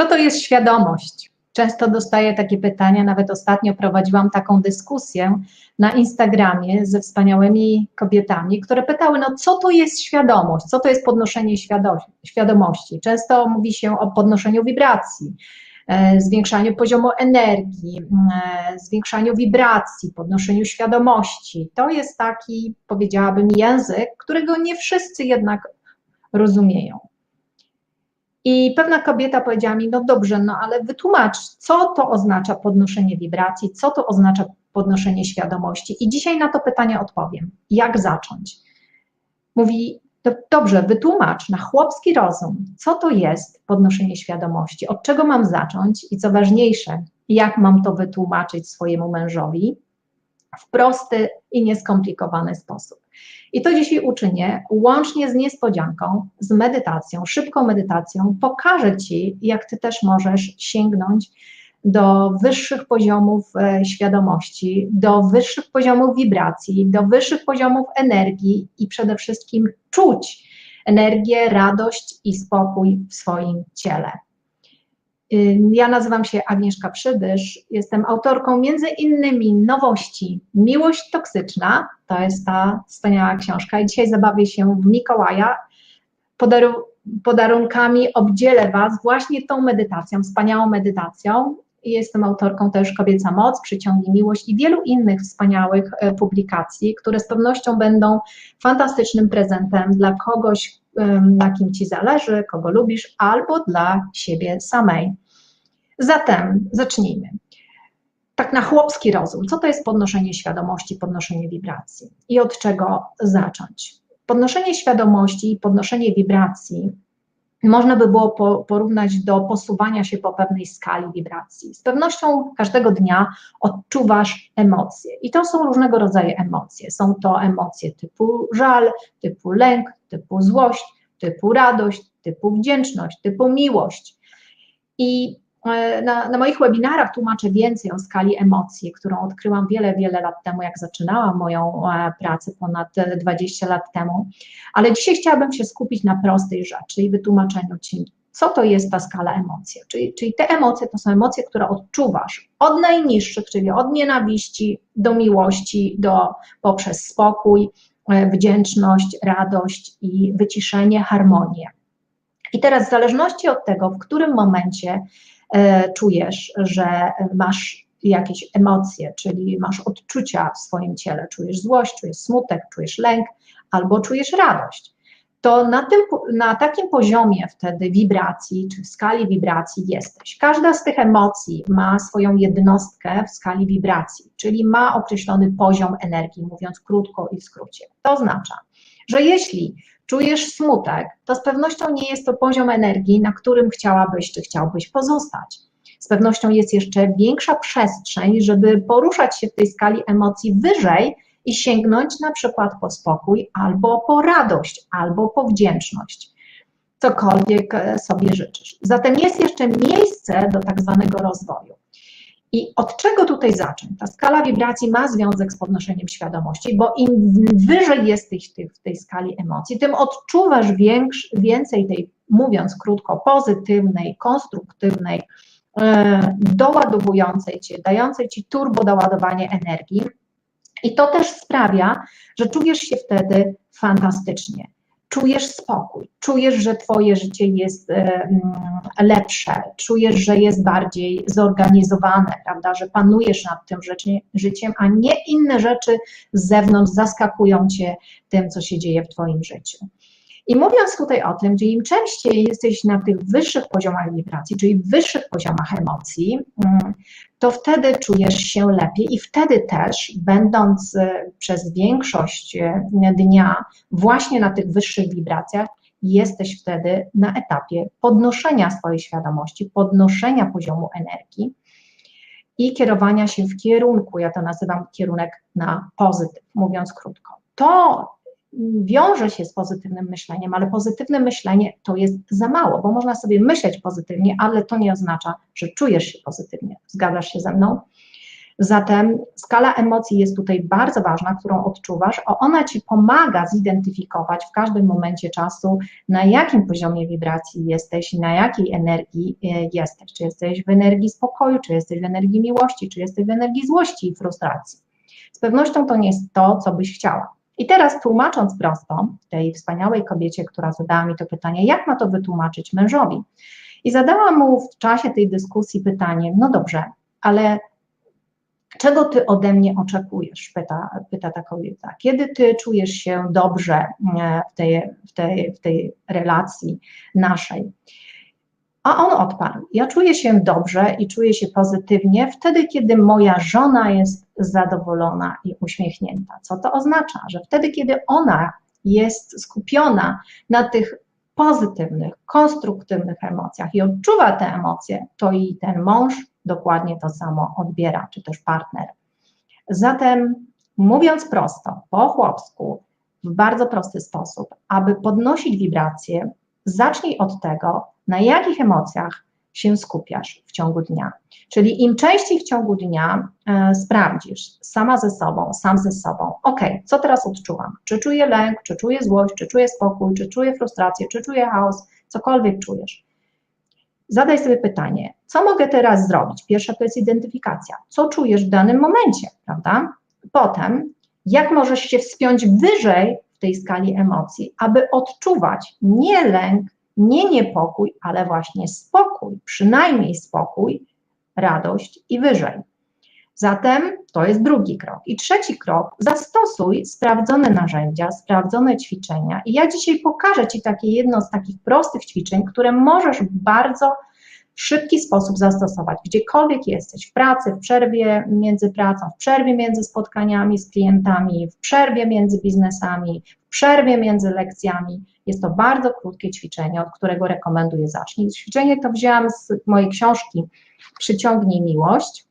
Co to jest świadomość? Często dostaję takie pytania, nawet ostatnio prowadziłam taką dyskusję na Instagramie ze wspaniałymi kobietami, które pytały, no co to jest świadomość, co to jest podnoszenie świadomości. Często mówi się o podnoszeniu wibracji, e, zwiększaniu poziomu energii, e, zwiększaniu wibracji, podnoszeniu świadomości. To jest taki, powiedziałabym, język, którego nie wszyscy jednak rozumieją. I pewna kobieta powiedziała mi, no dobrze, no ale wytłumacz, co to oznacza podnoszenie wibracji, co to oznacza podnoszenie świadomości. I dzisiaj na to pytanie odpowiem. Jak zacząć? Mówi, dobrze, wytłumacz na chłopski rozum, co to jest podnoszenie świadomości, od czego mam zacząć i co ważniejsze, jak mam to wytłumaczyć swojemu mężowi w prosty i nieskomplikowany sposób. I to dzisiaj uczynię, łącznie z niespodzianką, z medytacją, szybką medytacją, pokażę Ci, jak Ty też możesz sięgnąć do wyższych poziomów e, świadomości, do wyższych poziomów wibracji, do wyższych poziomów energii i przede wszystkim czuć energię, radość i spokój w swoim ciele. Ja nazywam się Agnieszka Przybysz, jestem autorką między innymi nowości Miłość Toksyczna, to jest ta wspaniała książka i dzisiaj zabawię się w Mikołaja, Podaru podarunkami obdzielę Was właśnie tą medytacją, wspaniałą medytacją. Jestem autorką też Kobieca Moc, Przyciągnij Miłość i wielu innych wspaniałych e, publikacji, które z pewnością będą fantastycznym prezentem dla kogoś, na kim Ci zależy, kogo lubisz, albo dla siebie samej. Zatem zacznijmy. Tak na chłopski rozum, co to jest podnoszenie świadomości, podnoszenie wibracji i od czego zacząć? Podnoszenie świadomości i podnoszenie wibracji można by było porównać do posuwania się po pewnej skali wibracji. Z pewnością każdego dnia odczuwasz emocje i to są różnego rodzaju emocje. Są to emocje typu żal, typu lęk, typu złość, typu radość, typu wdzięczność, typu miłość. I na, na, moich webinarach tłumaczę więcej o skali emocji, którą odkryłam wiele, wiele lat temu, jak zaczynałam moją e, pracę ponad 20 lat temu. Ale dzisiaj chciałabym się skupić na prostej rzeczy i wytłumaczeniu Ci, co to jest ta skala emocji. Czyli, czyli te emocje to są emocje, które odczuwasz od najniższych, czyli od nienawiści do miłości, do, poprzez spokój, e, wdzięczność, radość i wyciszenie, harmonię. I teraz w zależności od tego, w którym momencie E, czujesz, że masz jakieś emocje, czyli masz odczucia w swoim ciele, czujesz złość, czujesz smutek, czujesz lęk albo czujesz radość, to na, tym, na takim poziomie wtedy wibracji, czy w skali wibracji jesteś. Każda z tych emocji ma swoją jednostkę w skali wibracji, czyli ma określony poziom energii, mówiąc krótko i w skrócie. To oznacza, że jeśli czujesz smutek, to z pewnością nie jest to poziom energii, na którym chciałabyś czy chciałbyś pozostać. Z pewnością jest jeszcze większa przestrzeń, żeby poruszać się w tej skali emocji wyżej i sięgnąć na przykład po spokój, albo po radość, albo po wdzięczność. Cokolwiek sobie życzysz. Zatem jest jeszcze miejsce do tak zwanego rozwoju. I od czego tutaj zacząć? Ta skala wibracji ma związek z podnoszeniem świadomości, bo im wyżej jesteś w tej skali emocji, tym odczuwasz więcej tej, mówiąc krótko, pozytywnej, konstruktywnej, e, doładowującej cię, dającej ci turbo doładowanie energii. I to też sprawia, że czujesz się wtedy fantastycznie czujesz spokój, czujesz, że Twoje życie jest lepsze, czujesz, że jest bardziej zorganizowane, prawda, że panujesz nad tym życiem, a nie inne rzeczy z zewnątrz zaskakują Cię tym, co się dzieje w Twoim życiu. I mówiąc tutaj o tym, że im częściej jesteś na tych wyższych poziomach wibracji, czyli wyższych poziomach emocji, mm, to wtedy czujesz się lepiej i wtedy też, będąc e, przez większość e, dnia właśnie na tych wyższych wibracjach, jesteś wtedy na etapie podnoszenia swojej świadomości, podnoszenia poziomu energii i kierowania się w kierunku, ja to nazywam kierunek na pozytyw, mówiąc krótko. To wiąże się z pozytywnym myśleniem, ale pozytywne myślenie to jest za mało, bo można sobie myśleć pozytywnie, ale to nie oznacza, że czujesz się pozytywnie. Zgadzasz się ze mną? Zatem skala emocji jest tutaj bardzo ważna, którą odczuwasz, a ona ci pomaga zidentyfikować w każdym momencie czasu, na jakim poziomie wibracji jesteś na jakiej energii e, jesteś. Czy jesteś w energii spokoju, czy jesteś w energii miłości, czy jesteś w energii złości i frustracji. Z pewnością to nie jest to, co byś chciała. I teraz tłumacząc prosto tej wspaniałej kobiecie, która zadała mi to pytanie, jak ma to wytłumaczyć mężowi? I zadałam mu w czasie tej dyskusji pytanie, no dobrze, ale czego ty ode mnie oczekujesz? Pyta, pyta ta kobieta. Kiedy ty czujesz się dobrze e, w tej, w tej, w tej relacji naszej? A on odparł: Ja czuję się dobrze i czuję się pozytywnie wtedy, kiedy moja żona jest zadowolona i uśmiechnięta. Co to oznacza? Że wtedy, kiedy ona jest skupiona na tych pozytywnych, konstruktywnych emocjach i odczuwa te emocje, to i ten mąż dokładnie to samo odbiera, czy też partner. Zatem, mówiąc prosto, po chłopsku, w bardzo prosty sposób, aby podnosić wibracje, zacznij od tego, na jakich emocjach się skupiasz w ciągu dnia. Czyli im częściej w ciągu dnia e, sprawdzisz sama ze sobą, sam ze sobą, ok, co teraz odczuwam? Czy czuję lęk, czy czuję złość, czy czuję spokój, czy czuję frustrację, czy czuję chaos, cokolwiek czujesz. Zadaj sobie pytanie, co mogę teraz zrobić? Pierwsza to jest identyfikacja. Co czujesz w danym momencie, prawda? Potem, jak możesz się wspiąć wyżej w tej skali emocji, aby odczuwać nie lęk, nie niepokój, ale właśnie spokój, przynajmniej spokój, radość i wyżej. Zatem to jest drugi krok. I trzeci krok, zastosuj sprawdzone narzędzia, sprawdzone ćwiczenia. I ja dzisiaj pokażę Ci takie jedno z takich prostych ćwiczeń, które możesz bardzo w szybki sposób zastosować, gdziekolwiek jesteś, w pracy, w przerwie między pracą, w przerwie między spotkaniami z klientami, w przerwie między biznesami, przerwie między lekcjami. Jest to bardzo krótkie ćwiczenie, od którego rekomenduję zacznij. Ćwiczenie to wzięłam z mojej książki Przyciągnij miłość.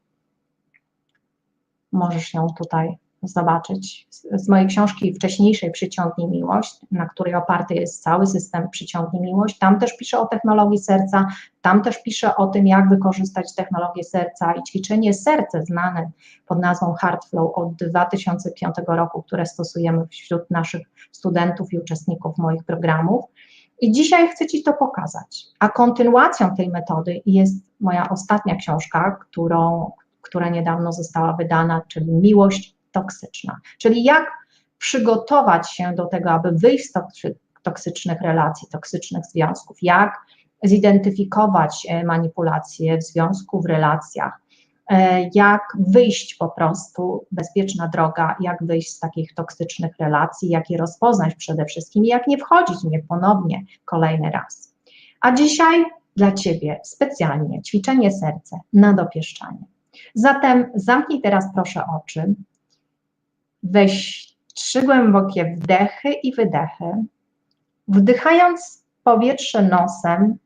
Możesz ją tutaj zobaczyć z mojej książki wcześniejszej Przyciągnij Miłość, na której oparty jest cały system Przyciągnij Miłość. Tam też piszę o technologii serca, tam też piszę o tym, jak wykorzystać technologię serca i ćwiczenie serce znane pod nazwą Heartflow od 2005 roku, które stosujemy wśród naszych studentów i uczestników moich programów. I dzisiaj chcę Ci to pokazać. A kontynuacją tej metody jest moja ostatnia książka, którą, która niedawno została wydana, czyli Miłość toksyczna. Czyli jak przygotować się do tego, aby wyjść z toksycznych relacji, toksycznych związków, jak zidentyfikować e, manipulacje w związku, w relacjach, e, jak wyjść po prostu, bezpieczna droga, jak wyjść z takich toksycznych relacji, jak je rozpoznać przede wszystkim i jak nie wchodzić w nie ponownie kolejny raz. A dzisiaj dla Ciebie specjalnie ćwiczenie serce na dopieszczanie. Zatem zamknij teraz proszę oczy, weź trzy głębokie wdechy i wydechy, wdychając powietrze nosem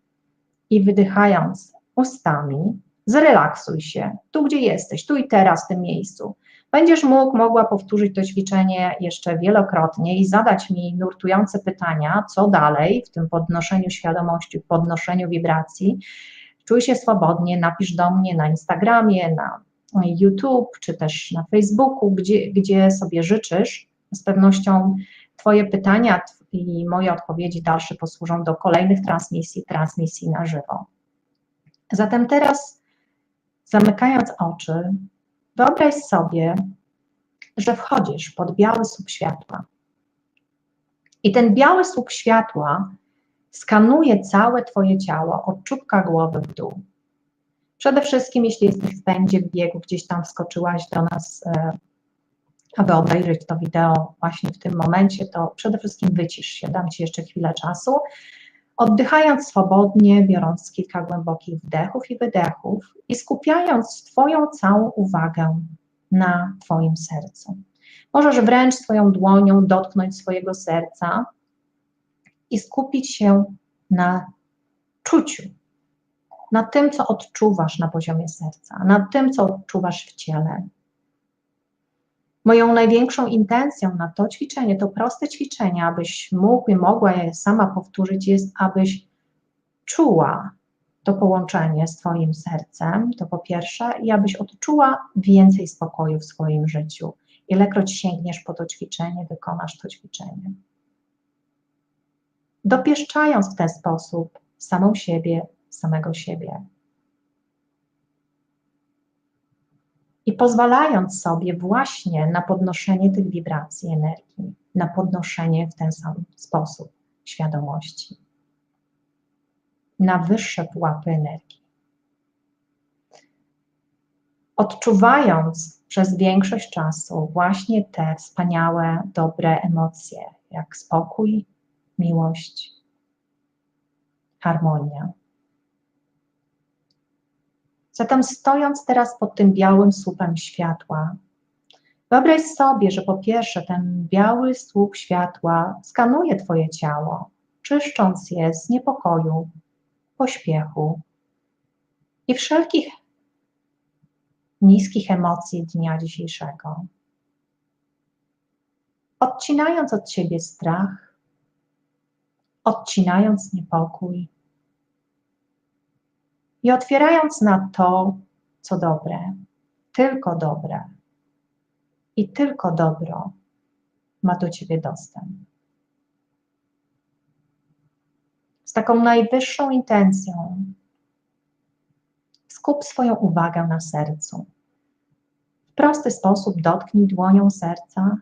i wydychając ustami, zrelaksuj się tu, gdzie jesteś, tu i teraz, w tym miejscu. Będziesz mógł, mogła powtórzyć to ćwiczenie jeszcze wielokrotnie i zadać mi nurtujące pytania, co dalej w tym podnoszeniu świadomości, podnoszeniu wibracji. Czuj się swobodnie, napisz do mnie na Instagramie, na YouTube, czy też na Facebooku, gdzie, gdzie sobie życzysz. Z pewnością Twoje pytania i moje odpowiedzi dalsze posłużą do kolejnych transmisji, transmisji na żywo. Zatem teraz, zamykając oczy, wyobraź sobie, że wchodzisz pod biały słup światła. I ten biały słup światła skanuje całe Twoje ciało od czubka głowy w dół. Przede wszystkim, jeśli jesteś w pędzie, w biegu, gdzieś tam wskoczyłaś do nas, e, aby obejrzeć to wideo właśnie w tym momencie, to przede wszystkim wycisz się, dam Ci jeszcze chwilę czasu. Oddychając swobodnie, biorąc kilka głębokich wdechów i wydechów i skupiając Twoją całą uwagę na Twoim sercu. Możesz wręcz swoją dłonią dotknąć swojego serca i skupić się na czuciu, na tym, co odczuwasz na poziomie serca, na tym, co odczuwasz w ciele. Moją największą intencją na to ćwiczenie, to proste ćwiczenie, abyś mógł i mogła je sama powtórzyć, jest, abyś czuła to połączenie z Twoim sercem, to po pierwsze, i abyś odczuła więcej spokoju w swoim życiu. Ilekroć sięgniesz po to ćwiczenie, wykonasz to ćwiczenie. Dopieszczając w ten sposób samą siebie, samego siebie. I pozwalając sobie właśnie na podnoszenie tych wibracji energii, na podnoszenie w ten sam sposób świadomości, na wyższe pułapy energii. Odczuwając przez większość czasu właśnie te wspaniałe, dobre emocje, jak spokój, miłość, harmonia. Zatem stojąc teraz pod tym białym słupem światła, wyobraź sobie, że po pierwsze ten biały słup światła skanuje Twoje ciało, czyszcząc je z niepokoju, pośpiechu i wszelkich niskich emocji dnia dzisiejszego. Odcinając od siebie strach, odcinając niepokój i otwierając na to, co dobre, tylko dobre i tylko dobro ma do ciebie dostęp. Z taką najwyższą intencją skup swoją uwagę na sercu. W prosty sposób dotknij dłonią serca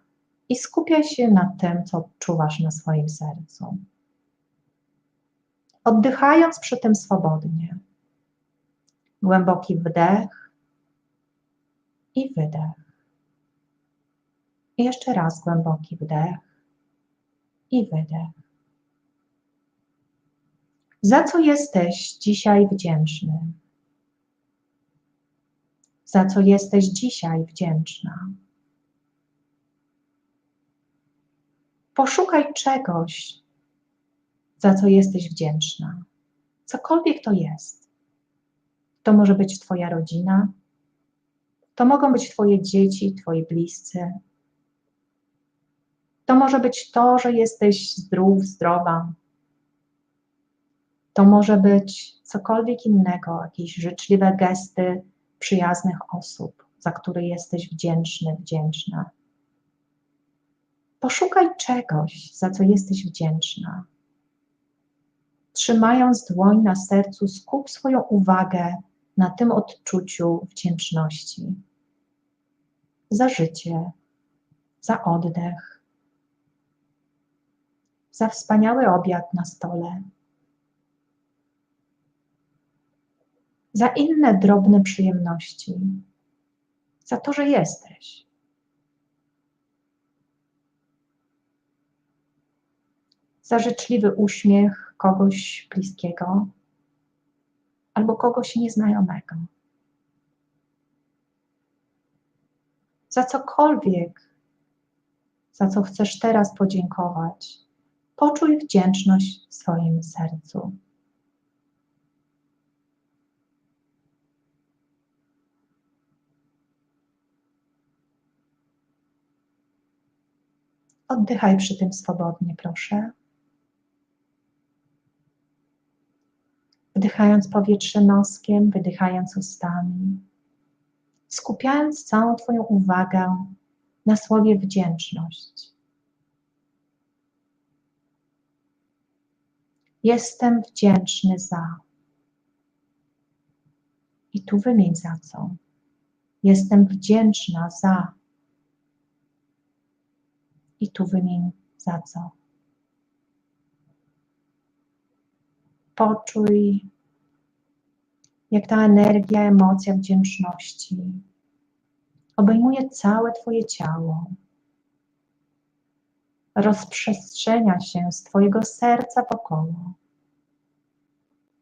i skupiaj się na tym, co czuwasz na swoim sercu. Oddychając przy tym swobodnie. Głęboki wdech i wydech. I jeszcze raz głęboki wdech i wydech. Za co jesteś dzisiaj wdzięczny? Za co jesteś dzisiaj wdzięczna? Poszukaj czegoś, za co jesteś wdzięczna. Cokolwiek to jest. To może być Twoja rodzina, to mogą być Twoje dzieci, Twoi bliscy. To może być to, że jesteś zdrów, zdrowa. To może być cokolwiek innego, jakieś życzliwe gesty przyjaznych osób, za które jesteś wdzięczny, wdzięczna. Poszukaj czegoś, za co jesteś wdzięczna. Trzymając dłoń na sercu, skup swoją uwagę na tym odczuciu wdzięczności za życie, za oddech, za wspaniały obiad na stole, za inne drobne przyjemności, za to, że jesteś. Za życzliwy uśmiech kogoś bliskiego albo kogoś nieznajomego. Za cokolwiek, za co chcesz teraz podziękować, poczuj wdzięczność w swoim sercu. Oddychaj przy tym swobodnie, proszę. Wdychając powietrze noskiem, wydychając ustami, skupiając całą Twoją uwagę na słowie wdzięczność. Jestem wdzięczny za. I tu wymień za co. Jestem wdzięczna za i tu wymień za co. Poczuj, jak ta energia, emocja wdzięczności obejmuje całe Twoje ciało. Rozprzestrzenia się z Twojego serca wokoło.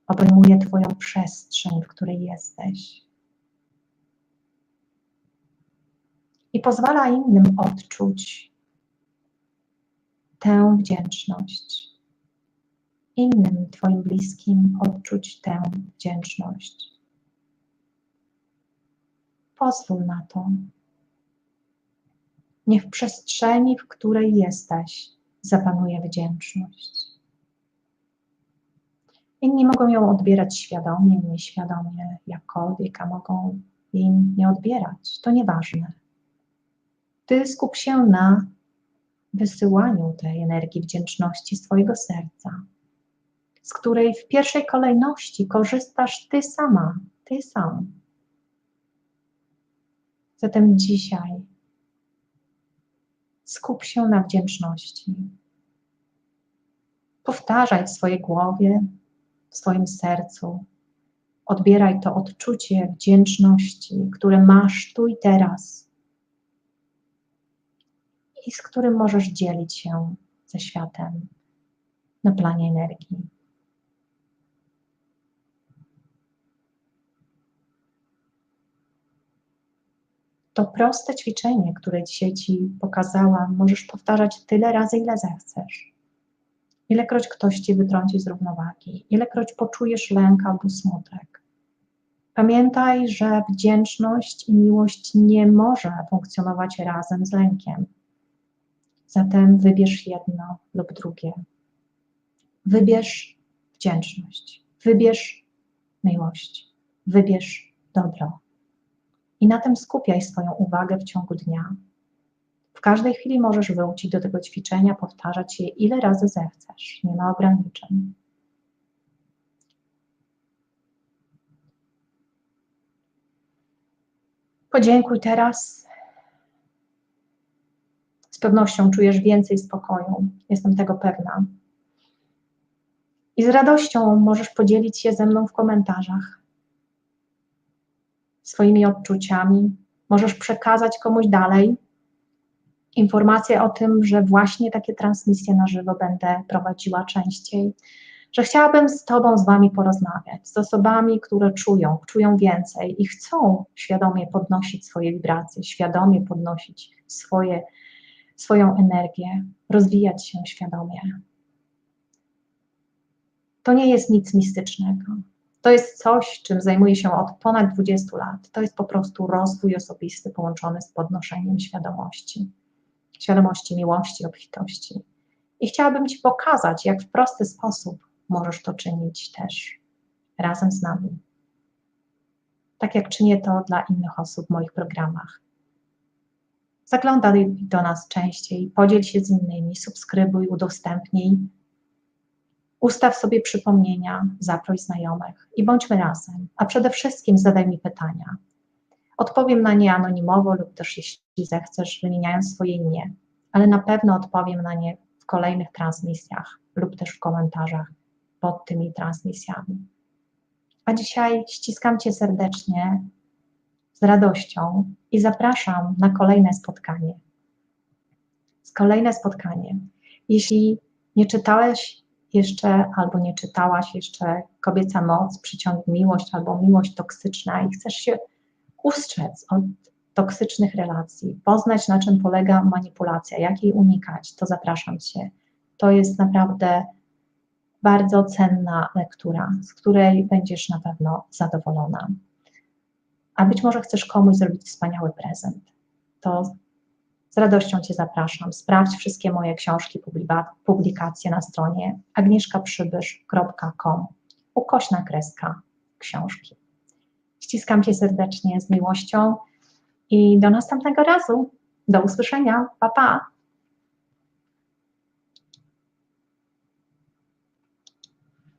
Obejmuje Twoją przestrzeń, w której jesteś. I pozwala innym odczuć tę wdzięczność. Innym Twoim bliskim odczuć tę wdzięczność. Pozwól na to. Niech w przestrzeni, w której jesteś, zapanuje wdzięczność. Inni mogą ją odbierać świadomie, nieświadomie, jakkolwiek, a mogą jej nie odbierać. To nieważne. Ty skup się na wysyłaniu tej energii wdzięczności z Twojego serca, z której w pierwszej kolejności korzystasz Ty sama, Ty sam. Zatem dzisiaj skup się na wdzięczności. Powtarzaj w swojej głowie, w swoim sercu. Odbieraj to odczucie wdzięczności, które masz tu i teraz i z którym możesz dzielić się ze światem na planie energii. To proste ćwiczenie, które dzisiaj Ci pokazałam, możesz powtarzać tyle razy, ile zechcesz. Ilekroć ktoś Ci wytrąci z równowagi, ilekroć poczujesz lęk albo smutek. Pamiętaj, że wdzięczność i miłość nie może funkcjonować razem z lękiem. Zatem wybierz jedno lub drugie. Wybierz wdzięczność, wybierz miłość, wybierz dobro. I na tym skupiaj swoją uwagę w ciągu dnia. W każdej chwili możesz wrócić do tego ćwiczenia, powtarzać je ile razy zechcesz. Nie ma ograniczeń. Podziękuj teraz z pewnością czujesz więcej spokoju, jestem tego pewna. I z radością możesz podzielić się ze mną w komentarzach swoimi odczuciami. Możesz przekazać komuś dalej informację o tym, że właśnie takie transmisje na żywo będę prowadziła częściej, że chciałabym z Tobą, z Wami porozmawiać, z osobami, które czują, czują więcej i chcą świadomie podnosić swoje wibracje, świadomie podnosić swoje swoją energię, rozwijać się świadomie. To nie jest nic mistycznego. To jest coś, czym zajmuję się od ponad 20 lat. To jest po prostu rozwój osobisty połączony z podnoszeniem świadomości, świadomości miłości, obfitości. I chciałabym Ci pokazać, jak w prosty sposób możesz to czynić też razem z nami. Tak jak czynię to dla innych osób w moich programach. Zaglądaj do nas częściej, podziel się z innymi, subskrybuj, udostępnij. Ustaw sobie przypomnienia, zaproś znajomych i bądźmy razem. A przede wszystkim zadaj mi pytania. Odpowiem na nie anonimowo lub też jeśli zechcesz, wymieniając swoje imię, ale na pewno odpowiem na nie w kolejnych transmisjach lub też w komentarzach pod tymi transmisjami. A dzisiaj ściskam Cię serdecznie z radością i zapraszam na kolejne spotkanie. Kolejne spotkanie. Jeśli nie czytałeś jeszcze albo nie czytałaś jeszcze Kobieca Moc, Przyciąg Miłość albo Miłość Toksyczna i chcesz się ustrzec od toksycznych relacji, poznać na czym polega manipulacja, jak jej unikać, to zapraszam Cię. To jest naprawdę bardzo cenna lektura, z której będziesz na pewno zadowolona a być może chcesz komuś zrobić wspaniały prezent, to radością Cię zapraszam. Sprawdź wszystkie moje książki, publikacje na stronie agnieszkaprzybysz.com ukośna kreska książki. Ściskam Cię serdecznie z miłością i do następnego razu. Do usłyszenia. Pa, pa.